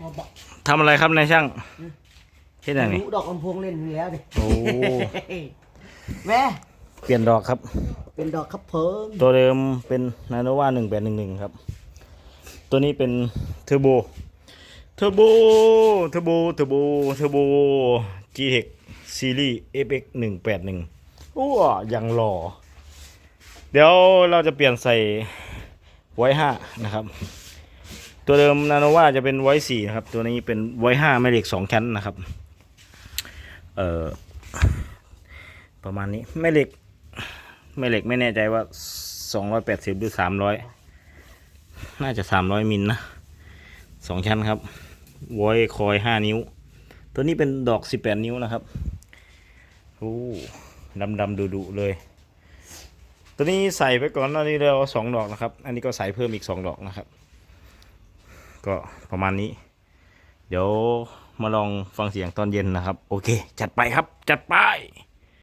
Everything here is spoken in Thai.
มาบอกทำอะไรครับนายช่างเฮ็ดอะไรนี่รู้ดอกลำโพงเล่นอยู่แล้วดิโอ้แม่เปลี่ยนดอกครับ เป็นดอกครับเพิ่มตัวเดิมเป็นนาโนวาหนึ่งแปดหนึ่งหนึ่งครับ ตัวนี้เป็นเทอร์โบเทอร์โบเทอร์โบเทอร์โบเทอร์โบ G-Tech Series FX หนึ่งแปดหนึ่งอ้วยังหล่อ เดี๋ยวเราจะเปลี่ยนใส่ไว้ห้านะครับ ตัวเดิมนาโนวาจะเป็นไว้สี่นะครับ ตัวนี้เป็นไว้ห้าแม่เหล็กสองชั้นนะครับ เอ่อ ประมาณนี้แม่เหล็กแม่เหล็กไม่แน่ใจว่าสองร้อยแปดสิบหรือสามร้อยน่าจะสามร้อยมิลนะสองชั้นครับไวอยคอยห้านิ้ว ตัวนี้เป็นดอกสิบแปดนิ้วนะครับโอ้ดำดำดุดุเลย ตัวนี้ใส่ไปก่อนหน้านี้แล้วสองดอกนะครับ อันนี้ก็ใส่เพิ่มอีกสองดอกนะครับ ก็ประมาณนี้ เดี๋ยวมาลองฟังเสียงตอนเย็นนะครับ โอเค จัดไปครับ จัดไป